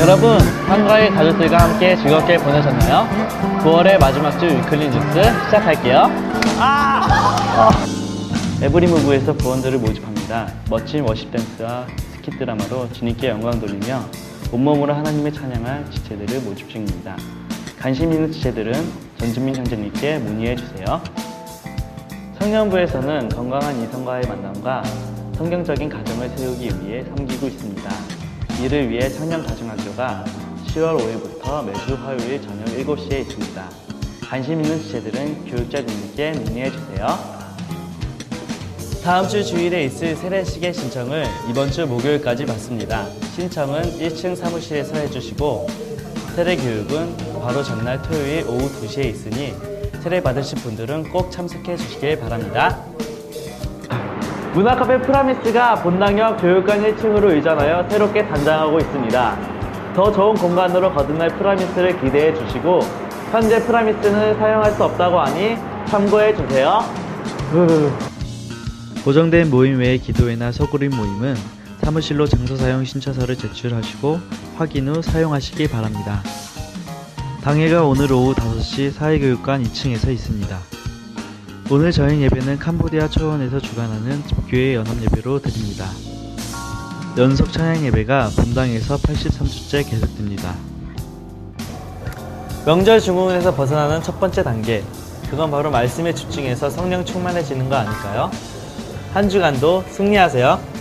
여러분, 한가위 가족들과 함께 즐겁게 보내셨나요? 9월의 마지막 주 위클리 뉴스 시작할게요. 아! 에브리무브에서 부원들을 모집합니다. 멋진 워십 댄스와 스킷 드라마로 주님께 영광 돌리며 온몸으로 하나님의 찬양할 지체들을 모집 중입니다. 관심 있는 지체들은 전준민 형제님께 문의해 주세요. 청년부에서는 건강한 이성과의 만남과 성경적인 가정을 세우기 위해 섬기고 있습니다. 이를 위해 청년가정학교가 10월 5일부터 매주 화요일 저녁 7시에 있습니다. 관심 있는 지체들은 교육자님께 문의해 주세요. 다음 주 주일에 있을 세례식의 신청을 이번 주 목요일까지 받습니다. 신청은 1층 사무실에서 해주시고 세례 교육은 바로 전날 토요일 오후 2시에 있으니 세례 받으실 분들은 꼭 참석해 주시길 바랍니다. 문화카페 프라미스가 본당역 교육관 1층으로 이전하여 새롭게 단장하고 있습니다. 더 좋은 공간으로 거듭날 프라미스를 기대해 주시고 현재 프라미스는 사용할 수 없다고 하니 참고해 주세요. 고정된 모임 외의 기도회나 소그림 모임은 사무실로 장소 사용 신청서를 제출하시고 확인 후 사용하시기 바랍니다. 당회가 오늘 오후 5시 사회교육관 2층에서 있습니다. 오늘 저희 예배는 캄보디아 초원에서 주관하는 집교회 연합 예배로 드립니다. 연속 찬양 예배가 본당에서 83주째 계속됩니다. 명절 증후군에서 벗어나는 첫 번째 단계. 그건 바로 말씀에 집중해서 성령 충만해지는 거 아닐까요? 한 주간도 승리하세요.